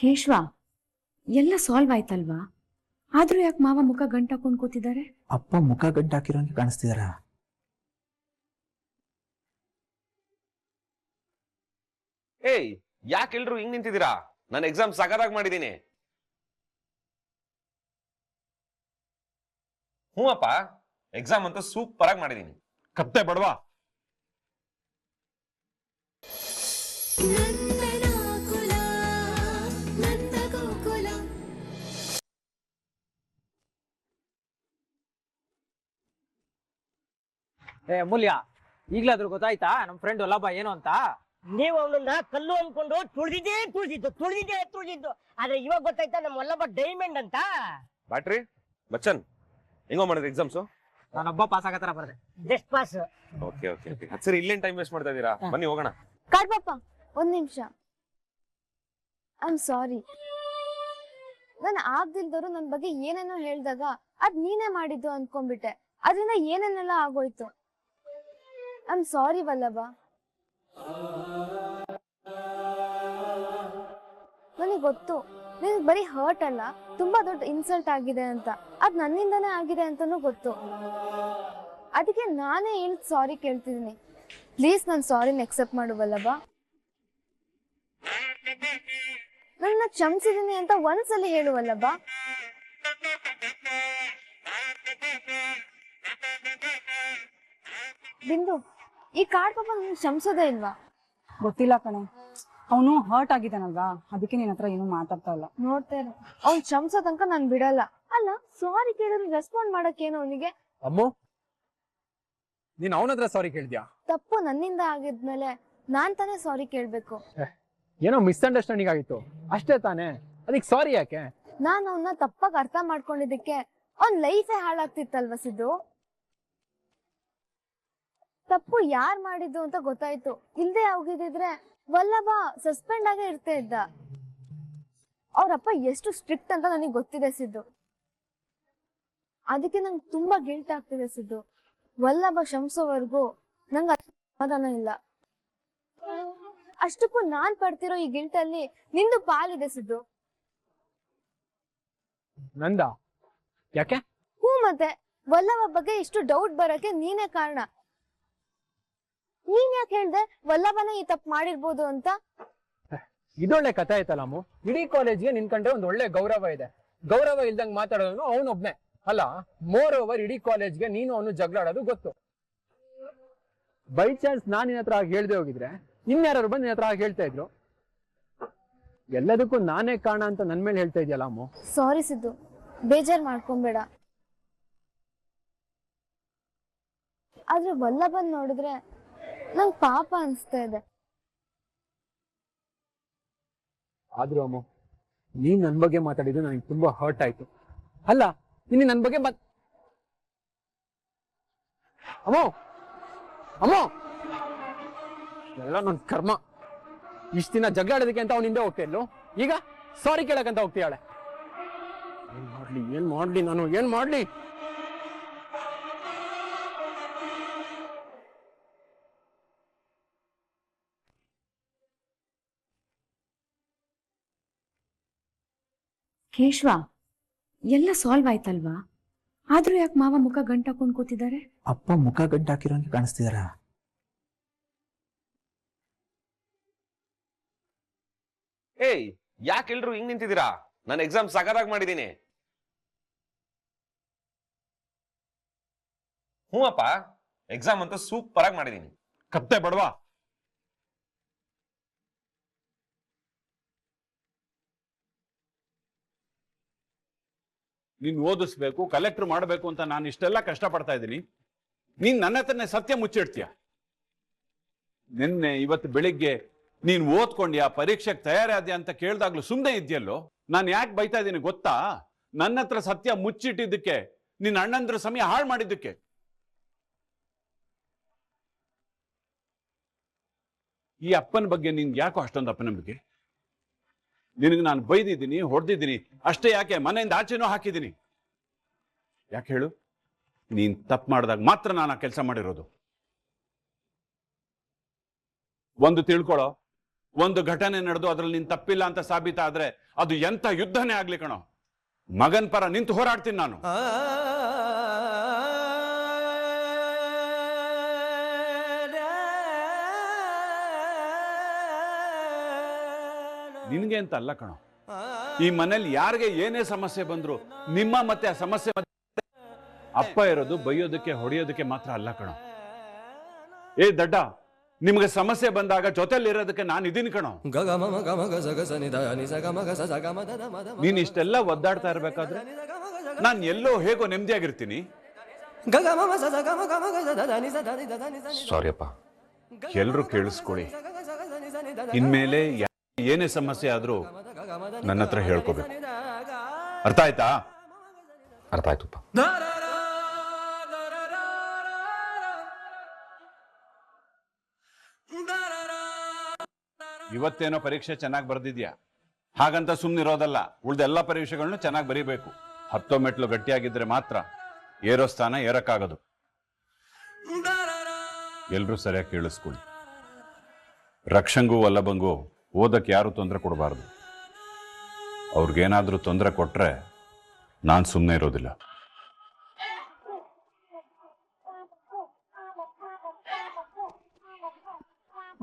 ಕೇಶವ ಎಲ್ಲ ಸಾಲ್ವ್ ಆಯ್ತಲ್ವಾ? ಆದ್ರೂ ಯಾಕೆ ಮಾವ ಮುಖ ಗಂಟಾಕೊಂಡು ಕೂತಿದ್ದಾರೆ? ಅಪ್ಪ ಮುಖ ಗಂಟಾಕಿರೋಂಗೆ ಕಾಣಿಸ್ತಿದಾರ? ಏಯ್ ಯಾಕೆ ಎಲ್ರು ಹಿಂಗ್ ನಿಂತಿದ್ದೀರಾ? ನಾನು ಎಕ್ಸಾಮ್ ಸಗದಾಗ್ ಮಾಡಿದ್ದೀನಿ. ಹ್ಞೂ ಅಪ್ಪ ಎಕ್ಸಾಮ್ ಅಂತ ಸೂಪರ್ ಆಗಿ ಮಾಡಿದ್ದೀನಿ ಕತ್ತೆ ಬಡವಾ. ಏ ಅಮೂಲ್ಯ ಈಗ್ಲಾದ್ರೂ ಗೊತ್ತಾಯ್ತಾ? ನಮ್ ಫ್ರೆಂಡ್ ವಲ್ಲಭ ಏನು ಅಂತ? ನೀವು ಅವನನ್ನ ಕಲ್ಲು ಅನ್ಕೊಂಡು ತುಳಿದಿದ್ದೇ ತುಳಿದಿದ್ದು ತುಳಿದಿದ್ದೇ ತುಳಿದಿದ್ದು. ಆದ್ರೆ ಇವಾಗ ಗೊತ್ತಾಯ್ತಾ ನಮ್ಮ ಒಲ್ಲಬ್ಬ ಡೈಮಂಡ್ ಅಂತ? ಬ್ಯಾಟ್ರಿ ಬಚ್ಚನ್ ಹೆಂಗೋ ಎಕ್ಸಾಮ್ಸ್ ನಾನು ನಾನೊಬ್ಬ ಪಾಸ್ ಆಗತ್ತಾರ ತರ ಬರ್ದೆ. Just pass okay okay okay ಸರಿ ಇಲ್ಲೇನ್ ಟೈಮ್ ವೇಸ್ಟ್ ಮಾಡ್ತಾ ಇದೀರಾ ಬನ್ನಿ ಹೋಗೋಣ. ಕಾಡ್ಬಪ್ಪ ಒಂದ್ ನಿಮಿಷ. ಐ ಆಮ್ ಸಾರಿ ನಾನು ಆಗ್ದಿಲ್ದವ್ರು ನನ್ ಬಗ್ಗೆ ಏನೇನೋ ಹೇಳ್ದಾಗ ಅದ್ ನೀನೇ ಮಾಡಿದ್ದು ಅನ್ಕೊಂಡ್ಬಿಟ್ಟೆ ಅದರಿಂದ ಏನೇನೆಲ್ಲ ಆಗೋಯ್ತು? ಐ ಆಮ್ ಸಾರಿ ವಲ್ಲಭ ನನಗೆ ಗೊತ್ತು. ನಿನಗೆ ಬರೀ ಹರ್ಟ್ ಅಲ್ಲ, ತುಂಬಾ ದೊಡ್ಡ ಇನ್ಸಲ್ಟ್ ಆಗಿದೆ ಅಂತ. ಅದು ನನ್ನಿಂದನೇ ಆಗಿದೆ ಅಂತಾನೂ ಗೊತ್ತು. ಅದಕ್ಕೆ ನಾನೇ ಹೇಳ್ ಸಾರಿ ಕೇಳ್ತಿದ್ದೀನಿ. ಪ್ಲೀಸ್ ನಾನು ಸಾರಿನ ಎಕ್ಸೆಪ್ಟ್ ಮಾಡು ವಲ್ಲಭ ನನ್ನ ಕ್ಷಮಿಸಿದೀನಿ ಅಂತ ಒಂದ್ಸಲ ಹೇಳು ವಲ್ಲಭ ಬಿಂದು ಈ ಕಾಡ್ ಪಾಪ ನನ್ ಕ್ಷಮಿಸೋದೇ ಇಲ್ವಾ? ಗೊತ್ತಿಲ್ಲ ಕಣೆ. ಅವನು ಹರ್ಟ್ ಆಗಿದ್ದಾನಲ್ವಾ? ಅದಕ್ಕೆ ನಿನ್ನ ಹತ್ರ ಏನು ಮಾತಾಡ್ತಾ ಇಲ್ಲ. ನೋಡ್ತಾ ಇರ. ಅವ್ನ್ ಕ್ಷಮಿಸೋ ತನಕ ನಾನ್ ಬಿಡಲ್ಲ. ಅಲ್ಲ ಸಾರಿ ಕೇಳಿದ್ರೆ ರೆಸ್ಪಾಂಡ್ ಮಾಡಕ್ಕೇನು ಅವನಿಗೆ? ಅಮ್ಮ ನೀನ್ ಅವನ ಹತ್ರ ಸಾರಿ ಕೇಳಿದ್ಯಾ? ತಪ್ಪು ನನ್ನಿಂದ ಆಗಿದ್ಮೇಲೆ ನಾನ್ ತಾನೇ ಸಾರಿ ಕೇಳ್ಬೇಕು. ಏನೋ ಮಿಸ್ಅಂಡರ್ಸ್ಟ್ಯಾಂಡಿಂಗ್ ಆಗಿತ್ತು. ಅಷ್ಟೇ ತಾನೇ? ಅದಕ್ಕೆ ಸಾರಿ ಯಾಕೆ? ನಾನ್ ಅವನ್ನ ತಪ್ಪಾಗಿ ಅರ್ಥ ಮಾಡ್ಕೊಂಡಿದ್ದಕ್ಕೆ ಅವ್ನ್ ಲೈಫೇ ಹಾಳಾಗ್ತಿತ್ತಲ್ವ ಸಿದ್ದು? ತಪ್ಪು ಯಾರ್ ಮಾಡಿದ್ದು ಅಂತ ಗೊತ್ತಾಯ್ತು. ಹಿಂದೆ ಹೋಗಿದ್ರೆ ವಲ್ಲಭ ಸಸ್ಪೆಂಡ್ ಆಗೇ ಇರ್ತಾ ಇದ್ದ. ಅವ್ರಪ್ಪ ಎಷ್ಟು ಸ್ಟ್ರಿಕ್ಟ್ ಅಂತ ನನಗೆ ಗೊತ್ತಿದೆ ಸಿದ್ದು. ಅದಕ್ಕೆ ನಂಗೆ ತುಂಬಾ ಗಿಲ್ಟ್ ಆಗ್ತಿದೆ ಸಿದ್ದು. ವಲ್ಲಭ ಕ್ಷಮಿಸೋವರೆಗೂ ನಂಗೆ ಸಮಾಧಾನ ಇಲ್ಲ. ಅಷ್ಟಕ್ಕೂ ನಾನ್ ಪಡ್ತಿರೋ ಈ ಗಿಲ್ಟ್ ಅಲ್ಲಿ ನಿಂದು ಪಾಲಿದೆ ಸಿದ್ದು. ನಂದ? ಯಾಕೆ? ಹ್ಞೂ ಮತ್ತೆ. ವಲ್ಲಭ ಬಗ್ಗೆ ಇಷ್ಟು ಡೌಟ್ ಬರಕ್ಕೆ ನೀನೇ ಕಾರಣ. ನೀನ್ ಯಾಕೆ ಹೇಳ್ದೆ? ವಲ್ಲಭನ ಈ ತಪ್ಪು ಮಾಡಿರ್ಬೋದು ಅಂತ? ಇದೊಳ್ಳೆ ಕಥೆ ಆಯ್ತಲ್ಲ ಅಮ್ಮು. ಇಡೀ ಕಾಲೇಜ್ಗೆ ನಿನ್ ಕಂಡ್ರೆ ಒಂದ್ ಒಳ್ಳೆ ಗೌರವ ಇದೆ. ಗೌರವ ಇಲ್ದಂಗ್ ಮಾತಾಡೋನು ಅವನೊಬ್ನೇ ಅಲ್ಲ ಮೋರ್ ಓವರ್ ಇಡೀ ಕಾಲೇಜ್ಗೆ ನೀನು ಅವನು ಜಗಳಾಡೋದು ಗೊತ್ತು. ಬೈ ಚಾನ್ಸ್ ನಾನ್ ನಿನ್ನ ಹತ್ರ ಹಾಗೆ ಹೇಳ್ದೆ ಹೋಗಿದ್ರೆ ಇನ್ಯಾರು ಬಂದು ನಿನ್ನ ಹತ್ರ ಹಾಗೆ ಹೇಳ್ತಾ ಇದ್ರು? ಎಲ್ಲದಕ್ಕೂ ನಾನೇ ಕಾರಣ ಅಂತ ನನ್ ಮೇಲೆ ಹೇಳ್ತಾ ಇದೆಯಲ್ಲ ಅಮ್ಮು? ಸಾರಿ ಸಿದ್ದು. ಬೇಜಾರ್ ಮಾಡ್ಕೊಂಬೇಡ. ಆದ್ರೆ ವಲ್ಲಭನ್ ನೋಡಿದ್ರೆ ನಂಗ್ ಪಾಪ ಅನ್ಸ್ತಾ ಇದೆ. ಆದ್ರೂ ಅಮ್ಮ, ನೀನ್ ನನ್ ಬಗ್ಗೆ ಮಾತಾಡಿದ್ದು ನನಗೆ ತುಂಬಾ ಹರ್ಟ್ ಆಯ್ತು. ಅಲ್ಲ ನಿನ್ನೆ ನನ್ ಬಗ್ಗೆ ಮತ್ ಅಮ್ಮ ಅಮ್ಮ! ಎಲ್ಲ ನನ್ ಕರ್ಮ. ಇಷ್ಟ ದಿನ ಜಗಳಾಡೋದಕ್ಕೆ ಅಂತ ಅವ್ನ ಹಿಂದೆ ಹೋಗ್ತಾ ಇದ್ಲು. ಈಗ ಸಾರಿ ಕೇಳಕ್ಕಂತ ಹೋಗ್ತೀಯಾಳೆ ಏನ್ ಮಾಡ್ಲಿ ಏನ್ ಮಾಡ್ಲಿ ನಾನು, ಏನ್ ಮಾಡ್ಲಿ? ಕೇಶವ ಎಲ್ಲ ಸಾಲ್ವ್ ಆಯ್ತಲ್ವಾ? ಆದ್ರೂ ಯಾಕೆ ಮಾವ ಮುಖ ಗಂಟಾಕೊಂಡು ಕೂತಿದ್ದಾರೆ? ಅಪ್ಪ ಮುಖ ಗಂಟು ಹಾಕಿರೋಂಗೆ ಕಾಣಿಸ್ತಿದಾರ? ಏಯ್ ಯಾಕೆ ಎಲ್ರು ಹಿಂಗ್ ನಿಂತಿದ್ದೀರಾ? ನಾನು ಎಕ್ಸಾಮ್ ಸಗದಾಗ್ ಮಾಡಿದ್ದೀನಿ ಹ್ಞೂ ಅಪ್ಪ ಎಕ್ಸಾಮ್ ಅಂತ ಸೂಪರ್ ಆಗಿ ಮಾಡಿದ್ದೀನಿ ಕತ್ತೆ ಬಡವಾ. ನೀನ್ ಓದಿಸ್ಬೇಕು ಕಲೆಕ್ಟರ್ ಮಾಡಬೇಕು ಅಂತ ನಾನು ಇಷ್ಟೆಲ್ಲ ಕಷ್ಟಪಡ್ತಾ ಇದ್ದೀನಿ. ನೀನ್ ನನ್ನ ಹತ್ರನೇ ಸತ್ಯ ಮುಚ್ಚಿಡ್ತೀಯ? ನಿನ್ನೆ ಇವತ್ತು ಬೆಳಿಗ್ಗೆ ನೀನ್ ಓದ್ಕೊಂಡ್ಯಾ, ಪರೀಕ್ಷೆಗೆ ತಯಾರಾದ್ಯಾ ಅಂತ ಕೇಳ್ದಾಗ್ಲೂ ಸುಮ್ಮನೆ ಇದೆಯಲ್ಲೋ? ನಾನು ಯಾಕೆ ಬೈತಾ ಇದ್ದೀನಿ ಗೊತ್ತಾ? ನನ್ನ ಹತ್ರ ಸತ್ಯ ಮುಚ್ಚಿಟ್ಟಿದ್ದಕ್ಕೆ ನಿನ್ನ ಅಣ್ಣಂದ್ರ ಸಮಯ ಹಾಳು ಮಾಡಿದ್ದಕ್ಕೆ. ಈ ಅಪ್ಪನ ಬಗ್ಗೆ ನಿನ್ಗೆ ಯಾಕೋ ಅಷ್ಟೊಂದು ಅಪನಂಬಿಕೆ ನಿನಗೆ ನಾನು ಬೈದಿದ್ದೀನಿ, ಹೊಡೆದಿದ್ದೀನಿ. ಅಷ್ಟೇ ಯಾಕೆ? ಮನೆಯಿಂದ ಆಚೆನೂ ಹಾಕಿದ್ದೀನಿ. ಯಾಕೆ ಹೇಳು? ನೀನ್ ತಪ್ಪು ಮಾಡಿದಾಗ ಮಾತ್ರ ನಾನು ಆ ಕೆಲಸ ಮಾಡಿರೋದು. ಒಂದು ತಿಳ್ಕೊಳ್ಳೋ ಒಂದು ಘಟನೆ ನಡೆದು ಅದ್ರಲ್ಲಿ ನೀನ್ ತಪ್ಪಿಲ್ಲ ಅಂತ ಸಾಬೀತಾದ್ರೆ ಅದು ಎಂತ ಯುದ್ಧನೇ ಆಗ್ಲಿ ಕಣೋ. ಮಗನ್ ಪರ ನಿಂತು ಹೋರಾಡ್ತೀನಿ ನಾನು. ನಿನ್ಗೆ ಅಂತ ಅಲ್ಲ ಕಣೋ ಈ ಮನೇಲಿ ಯಾರಿಗೆ ಏನೇ ಸಮಸ್ಯೆ ಬಂದ್ರು ನಿಮ್ಮ ಮತ್ತೆ ಆ ಸಮಸ್ಯೆ ಅಪ್ಪ ಇರೋದು ಬೈಯೋದಕ್ಕೆ ಹೊಡೆಯೋದಕ್ಕೆ ಮಾತ್ರ ಅಲ್ಲ ಕಣೋ ಏ ದಡ್ಡ ನಿಮ್ಗೆ ಸಮಸ್ಯೆ ಬಂದಾಗ ಜೊತೆಲಿ ಇರೋದಕ್ಕೆ ನಾನು ಇದೀನಿ ಕಣೋ ನೀನ್ ಇಷ್ಟೆಲ್ಲ ಒದ್ದಾಡ್ತಾ ಇರ್ಬೇಕಾದ್ರೆ ನಾನು ಎಲ್ಲೋ ಹೇಗೋ ನೆಮ್ಮದಿಯಾಗಿರ್ತೀನಿ ಸಾರಿಯಪ್ಪ ಎಲ್ರು ಕೇಳಿಸ್ಕೊಳ್ಳಿ ಇನ್ಮೇಲೆ ಏನೇ ಸಮಸ್ಯೆ ಆದ್ರೂ ನನ್ನ ಹತ್ರ ಹೇಳ್ಕೋಬೇಕು. ಅರ್ಥ ಆಯ್ತಾ? ಅರ್ಥ ಆಯ್ತುಪ್ಪ ಇವತ್ತೇನೋ ಪರೀಕ್ಷೆ ಚೆನ್ನಾಗಿ ಬರ್ದಿದ್ಯಾ? ಹಾಗಂತ ಸುಮ್ಮನಿರೋದಲ್ಲ ಉಳ್ದೆಲ್ಲ ಪರೀಕ್ಷೆಗಳನ್ನು ಚೆನ್ನಾಗಿ ಬರೀಬೇಕು. ಹತ್ತೋ ಮೆಟ್ಲು ಗಟ್ಟಿಯಾಗಿದ್ರೆ ಮಾತ್ರ ಏರೋ ಸ್ಥಾನ ಏರಕ್ಕಾಗದು. ಎಲ್ಲರೂ ಸರಿಯಾಗಿ ಕೇಳಿಸ್ಕೊಳ್ಳಿ. ರಕ್ಷಂಗೂ, ವಲ್ಲಭಂಗೂ ಓದಕ್ಕೆ ಯಾರು ತೊಂದರೆ ಕೊಡಬಾರ್ದು. ಅವ್ರಿಗೇನಾದರೂ ತೊಂದರೆ ಕೊಟ್ರೆ ನಾನು ಸುಮ್ಮನೆ ಇರೋದಿಲ್ಲ.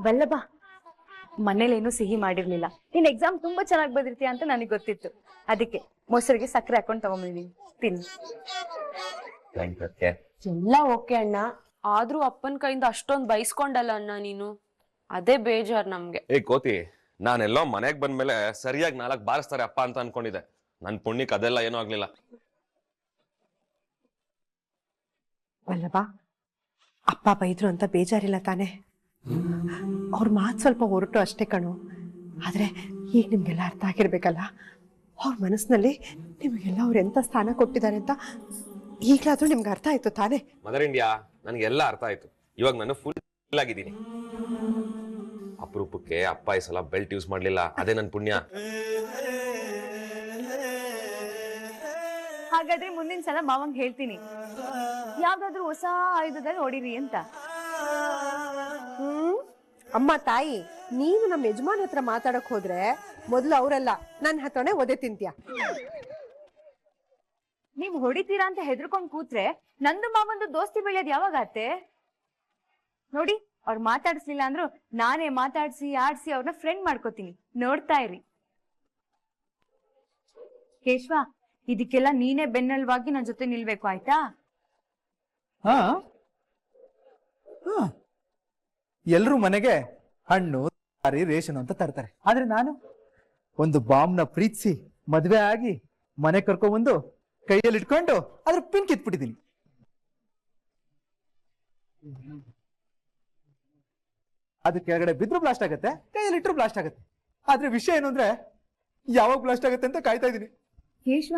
ಬಲ್ಲಬ ಮನೇಲೇನು ಸಿಹಿ ಮಾಡಿರ್ಲಿಲ್ಲ. ನೀನ್ ಎಕ್ಸಾಮ್ ತುಂಬಾ ಚೆನ್ನಾಗಿ ಬದಿರ್ತೀಯ ಅಂತ ನನಗೆ ಗೊತ್ತಿತ್ತು. ಅದಕ್ಕೆ ಮೊಸರಿಗೆ ಸಕ್ಕರೆ ಹಾಕೊಂಡು ತಗೊಂಬಂದಿದ್ದೀನಿ ತಿನ್ನು. ಎಲ್ಲ ಓಕೆ ಅಣ್ಣ. ಆದ್ರೂ ಅಪ್ಪನ ಕೈಯಿಂದ ಅಷ್ಟೊಂದು ಬೈಸ್ಕೊಂಡಲ್ಲ ಅಣ್ಣ ನೀನು? ಅದೇ ಬೇಜಾರ್ ನಮ್ಗೆ. ಏ ಕೋತಿ ನಾನೆಲ್ಲೋ ಮನೆಗೆ ಬಂದ್ಮೇಲೆ ಸರಿಯಾಗಿ ನಾಲ್ಕು ಬಾರಿಸ್ತಾರೆ ಅಪ್ಪ ಅಂತ ಅನ್ಕೊಂಡಿದ್ದೆ. ನನ್ ಪುಣ್ಯಕ್ಕೆ ಅದೆಲ್ಲ ಏನೂ ಆಗ್ಲಿಲ್ಲ. ವಲ್ಲಭ ಅಪ್ಪ ಬೈದ್ರು ಅಂತ ಬೇಜಾರಿಲ್ಲ ತಾನೆ? ಅವ್ರ ಮಾತು ಸ್ವಲ್ಪ ಹೊರಟು ಅಷ್ಟೇ ಕಣು. ಆದ್ರೆ ಈಗ ನಿಮ್ಗೆಲ್ಲ ಅರ್ಥ ಆಗಿರ್ಬೇಕಲ್ಲ? ಅವ್ರ ಮನಸ್ಸಿನಲ್ಲಿ ನಿಮಗೆಲ್ಲ ಅವ್ರು ಎಂತ ಸ್ಥಾನ ಕೊಟ್ಟಿದ್ದಾರೆ ಅಂತ ಈಗ್ಲಾದ್ರೂ ನಿಮ್ಗೆ ಅರ್ಥ ಆಯ್ತು ತಾನೇ? ಮದರ್ ಇಂಡಿಯಾ ನನಗೆಲ್ಲ ಅರ್ಥ ಆಯ್ತು. ಇವಾಗ ನಾನು ಫುಲ್ ಆಗಿದ್ದೀನಿ. ಅಪರೂಪಕ್ಕೆ ಅಪ್ಪ ಈ ಸಲ ಬೆಲ್ಟ್ ಯೂಸ್ ಮಾಡ್ಲಿಲ್ಲ. ಅದೇ ನನ್ ಪುಣ್ಯ. ಹಾಗಾದ್ರೆ ಮುಂದಿನ ಸಲ ಮಾವಂಗ್ ಹೇಳ್ತೀನಿ. ಯಾವ್ದಾದ್ರು ಹೊಸ ಆಯುಧದಲ್ಲಿ ಹೊಡಿರಿ ಅಂತ. ಹ್ಮ್? ಅಮ್ಮ ತಾಯಿ ನೀನು ನಮ್ಮ ಯಜಮಾನ್ ಹತ್ರ ಮಾತಾಡಕ್ ಹೋದ್ರೆ ಮೊದ್ಲು ಅವರಲ್ಲ ನನ್ನ ಹತ್ರನೇ ಒದೆ ತಿಂತ್ಯ? ನೀವು ಹೊಡಿತೀರಾ ಅಂತ ಹೆದರ್ಕೊಂಡ್ ಕೂತ್ರೆ ನಂದು ಮಾವಂದು ದೋಸ್ತಿ ಬೆಳೆಯೋದ್ ಯಾವಾಗ ಆತೆ ನೋಡಿ. ಅವ್ರು ಮಾತಾಡಿಸ್ಲಿಲ್ಲ ಅಂದ್ರು, ನಾನೇ ಮಾತಾಡ್ಸಿ, ಆಡ್ಸಿ ಅವ್ರನ್ನ ಫ್ರೆಂಡ್ ಮಾಡ್ಕೋತೀನಿ. ನೋಡ್ತಾ ಇರಿ. ಕೇಶ್ವ, ಇದಕ್ಕೆಲ್ಲ ನೀನೇ ಬೆನ್ನಲ್ವಾಗಿ ನನ್ ಜೊತೆ ನಿಲ್ಬೇಕು, ಆಯ್ತಾ? ಹಾ? ಎಲ್ರೂ ಮನೆಗೆ ಹಣ್ಣು, ತರಕಾರಿ, ರೇಷನ್ ಅಂತ ತರ್ತಾರೆ. ಆದ್ರೆ ನಾನು ಒಂದು ಬಾಂಬ್ನ ಪ್ರೀತಿಸಿ ಮದ್ವೆ ಆಗಿ ಮನೆ ಕರ್ಕೊಂಡ್ಬಂದು ಕೈಯಲ್ಲಿ ಇಟ್ಕೊಂಡು ಅದ್ರ ಪಿನ್ ಕಿತ್ಬಿಟ್ಟಿದ್ದೀನಿ ಅದು ಕೆಳಗಡೆ ಬಿದ್ರು ಬ್ಲಾಸ್ಟ್ ಆಗುತ್ತೆ ಕೈಯಲ್ಲಿ ಇಟ್ಟರು ಬ್ಲಾಸ್ಟ್ ಆಗುತ್ತೆ. ಆದ್ರೆ ವಿಷಯ ಏನು ಅಂದ್ರೆ ಯಾವಾಗ ಬ್ಲಾಸ್ಟ್ ಆಗುತ್ತೆ ಅಂತ ಕಾಯ್ತಾ ಇದ್ದೀನಿ. ಕೇಶ್ವ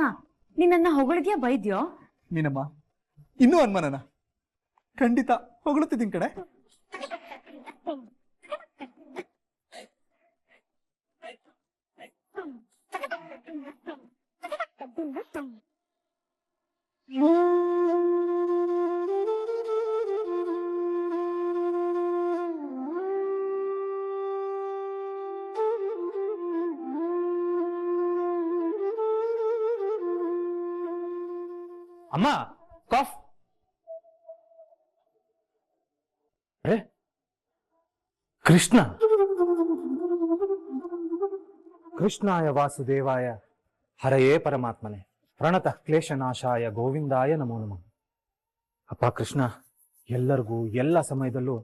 ನಿನ್ನ ಹೊಗಳಿದ್ಯಾ ಬೈದ್ಯೋ? ನೀನಮ್ಮ ಇನ್ನೂ ಅನ್ಮಾನನ? ಖಂಡಿತ ಹೊಗಳುತ್ತಿದ್ದೀನಿ ಕಡೆ ಅಮ್ಮ ಕೃಷ್ಣ. ಕೃಷ್ಣಾಯ ವಾಸುದೇವಾಯ ಹರಯೇ ಪರಮಾತ್ಮನೆ. ಪ್ರಣತ ಕ್ಲೇಶನಾಶಾಯ ಗೋವಿಂದಾಯ ನಮೋ ನಮಃ. ಅಪ್ಪ ಕೃಷ್ಣ ಎಲ್ಲರಿಗೂ ಎಲ್ಲ ಸಮಯದಲ್ಲೂ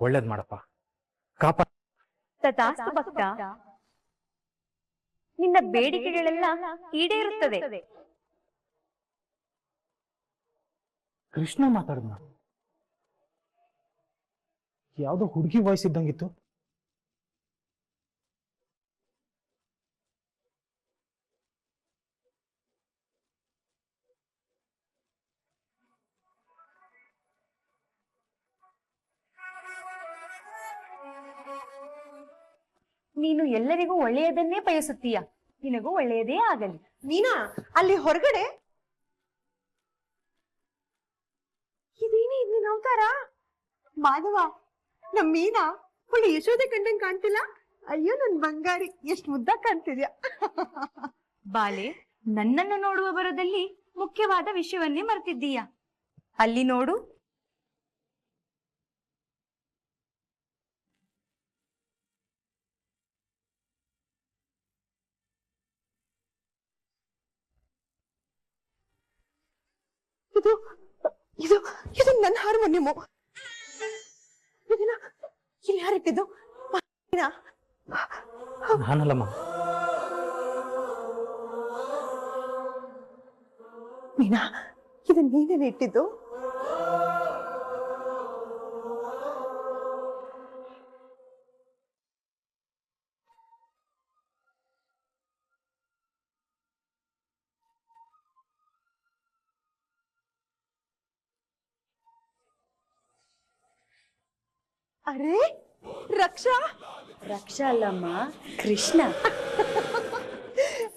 ಒಳ್ಳೇದ್ ಮಾಡಪ್ಪ. ಕಾಪ ತಥಾಸ್ತು ಭಕ್ತ ನಿನ್ನ ಬೇಡಿಕೆಗಳೆಲ್ಲ ಈಡೇರುತ್ತದೆ. ಕೃಷ್ಣ ಮಾತಾಡಿದ್ನ ಯಾವ್ದೋ ಹುಡುಗಿ ವಾಯ್ಸ್ ಇದ್ದಂಗಿತ್ತು. ನೀನು ಎಲ್ಲರಿಗೂ ಒಳ್ಳೆಯದನ್ನೇ ಬಯಸುತ್ತೀಯ? ನಿನಗೂ ಒಳ್ಳೆಯದೇ ಆಗಲಿ. ನೀನಾ, ಅಲ್ಲಿ ಹೊರಗಡೆ? ಇದೇನೇ ಇದು ನಿನ್ ಅವತಾರ ಮಾಧವ ನಮ್ ಮೀನಾ? ಫುಲ್ ಯಶೋದೆ ಕಂಡಂಗ್ ಕಾಣ್ತಿಲ್ಲ? ಅಯ್ಯೋ ನನ್ ಬಂಗಾರಿ ಎಷ್ಟ್ ಮುದ್ದ ಕಾಣ್ತಿದ್ಯಾ? ಬಾಲೆ ನನ್ನನ್ನು ನೋಡುವ ಬರದಲ್ಲಿ ಮುಖ್ಯವಾದ ವಿಷಯವನ್ನೇ ಮರ್ತಿದ್ದೀಯ? ಅಲ್ಲಿ ನೋಡು. ಇದು ಇದು ಇದು ನನ್ನ ಹಾರ್ಮೋನಿಯಮು. ಇಲ್ಲಿ ಯಾರಿಟ್ಟಿದ್ದು ಮೀನಾ? ನಾನಲ್ಲಮ್ಮ ಮೀನಾ ಇದನ್ನ ನೀನೇನೆ ಇಟ್ಟಿದ್ದು ಅರೆ ರಕ್ಷಾ? ರಕ್ಷಾ ಅಲ್ಲಮ್ಮ ಕೃಷ್ಣ.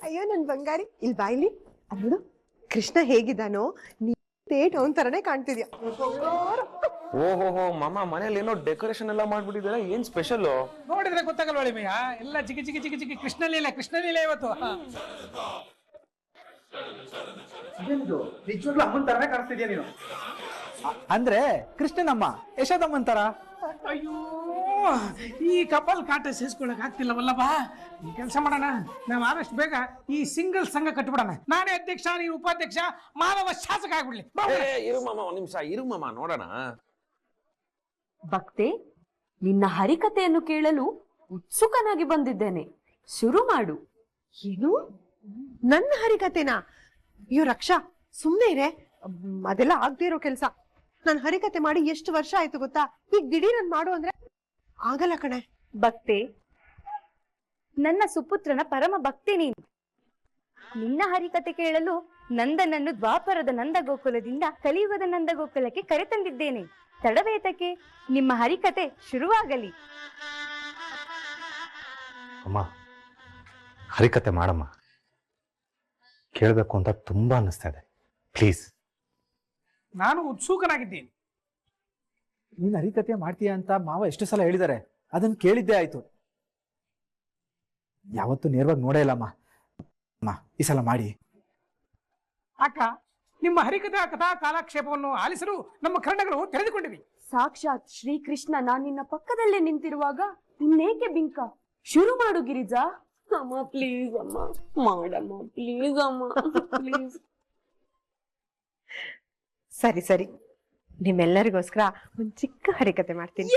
ಅಯ್ಯೋ ನನ್ ಬಂಗಾರಿ ಇಲ್ಲಿ. ಬಾಯ್ಲಿ ಅಲ್ಲೋ ನೋಡು ಕೃಷ್ಣ ಹೇಗಿದ್ದಾನೋ ನೀ ತೇಟ್ ಅವನ್ ತರನೇ ಕಾಣ್ತಿದ್ಯಾ. ಓಹೋ ಮಾಮ ಮನೇಲಿ ಏನೋ ಡೆಕೋರೇಷನ್ ಎಲ್ಲ ಮಾಡ್ಬಿಟ್ಟಿದ್ದಾರೆ? ಏನ್ ಸ್ಪೆಷಲ್ ನೋಡಿದ್ರೆ ಗೊತ್ತಾಗಲ್ವ ಮಯ್ಯ ಎಲ್ಲ ಜಿಗಿ ಜಿಗಿ ಜಿಗಿ ಜಿಗಿ ಕೃಷ್ಣ ಲೀಲೆ ಕೃಷ್ಣಲೀಲೆ ಕೃಷ್ಣಲೀಲೆ ಇವತ್ತು. ನಿಜವಾಗ್ಲೂ ಅಮ್ಮನ್ ತರನೇ ಕಾಣಿಸ್ತಿದ್ಯಾ ನೀನು? ಅಂದ್ರೆ ಕೃಷ್ಣನಮ್ಮ ಯಶೋದಮ್ಮನ್ ತರ? ಅಯ್ಯೋ ಈ ಕಪಲ್ ಕಾಟ ಸೇರಿಸ್ಕೊಳಕ್ ಆಗ್ತಿಲ್ಲ ವಲ್ಲಭ. ಈ ಕೆಲಸ ಮಾಡೋಣ. ನಾವು ಆದಷ್ಟು ಬೇಗ ಈ ಸಿಂಗಲ್ ಸಂಘ ಕಟ್ಬಿಡೋಣ. ನಾನೇ ಅಧ್ಯಕ್ಷ ನೀನು ಉಪಾಧ್ಯಕ್ಷ ಮಾನವ ಶಾಸಕ ಆಗ್ಬಿಡ್ಲಿ. ಬಾ. ಇರು ಮಾಮ ಒಂದ್ ನಿಮಿಷ ಇರು ಮಾಮ ನೋಡೋಣ. ಭಕ್ತೆ ನಿನ್ನ ಹರಿಕತೆಯನ್ನು ಕೇಳಲು ಉತ್ಸುಕನಾಗಿ ಬಂದಿದ್ದೇನೆ. ಶುರು ಮಾಡು. ಏನು? ನನ್ನ ಹರಿಕತೆನಾ ಅಯ್ಯೋ ರಕ್ಷಾ ಸುಮ್ಮನೆ ಇರೆ. ಅದೆಲ್ಲ ಆಗ್ದೇ ಇರೋ ಕೆಲ್ಸ. ನಾನ್ ಹರಿಕತೆ ಮಾಡಿ ಎಷ್ಟು ವರ್ಷ ಆಯ್ತು ಗೊತ್ತಾ? ಈಗ ದಿಢೀರ್ ನನ್ ಮಾಡು ಅಂದ್ರೆ ಆಗಲ್ಲ ಕಣೆ. ಭಕ್ತೆ ನನ್ನ ಸುಪುತ್ರನ ಪರಮ ಭಕ್ತಿ ನೀನು. ನಿನ್ನ ಹರಿಕತೆ ಕೇಳಲು ನಂದನನ್ನು ದ್ವಾಪರದ ನಂದ ನಂದಗೋಕುಲದಿಂದ ಕಲಿಯುಗದ ನಂದಗೋಕುಲಕ್ಕೆ ಕರೆತಂದಿದ್ದೇನೆ. ತಡವೇತಕ್ಕೆ ನಿಮ್ಮ ಹರಿಕತೆ ಶುರುವಾಗಲಿ. ಅಮ್ಮ ಹರಿಕತೆ ಮಾಡಮ್ಮ. ಕೇಳಬೇಕು ಅಂತ ತುಂಬಾ ಅನ್ನಿಸ್ತಾ ಇದೆ. ಪ್ಲೀಸ್ ನಾನು ಉತ್ಸುಕನಾಗಿದ್ದೀನಿ. ನೀನ್ ಹರಿಕತೆ ಮಾಡ್ತೀಯ ಅಂತ ಮಾವ ಎಷ್ಟು ಸಲ ಹೇಳಿದ್ದಾರೆ ಅದನ್ನ ಕೇಳಿದ್ದೇ ಆಯ್ತು. ಯಾವತ್ತೂ ನೇರವಾಗಿ ನೋಡೇ ಇಲ್ಲಮ್ಮ. ಅಮ್ಮ ಈ ಸಲ ಮಾಡಿ. ಅಕ್ಕ ನಿಮ್ಮ ಹರಿಕಥಾ ಕಥಾ ಕಾಲಕ್ಷೇಪವನ್ನು ಆಲಿಸಲು ನಮ್ಮ ಕರ್ಣಗಳು ತೆರೆದುಕೊಂಡಿವೆ. ಸಾಕ್ಷಾತ್ ಶ್ರೀಕೃಷ್ಣ ನಾನು ನಿನ್ನ ಪಕ್ಕದಲ್ಲೇ ನಿಂತಿರುವಾಗ ಇನ್ನೇಕೆ ಬಿಂಕ? ಶುರು ಮಾಡು ಗಿರಿಜಾ. ಅಮ್ಮ ಪ್ಲೀಸ್ ಅಮ್ಮ. ಮಾಡಮ್ಮ ಪ್ಲೀಸ್ ಅಮ್ಮ. ಪ್ಲೀಸ್ ಸರಿ ಸರಿ. ನಿಮ್ಮೆಲ್ಲರಿಗೋಸ್ಕರ ಒಂದು ಚಿಕ್ಕ ಹರಿಕತೆ ಮಾಡ್ತೀನಿ.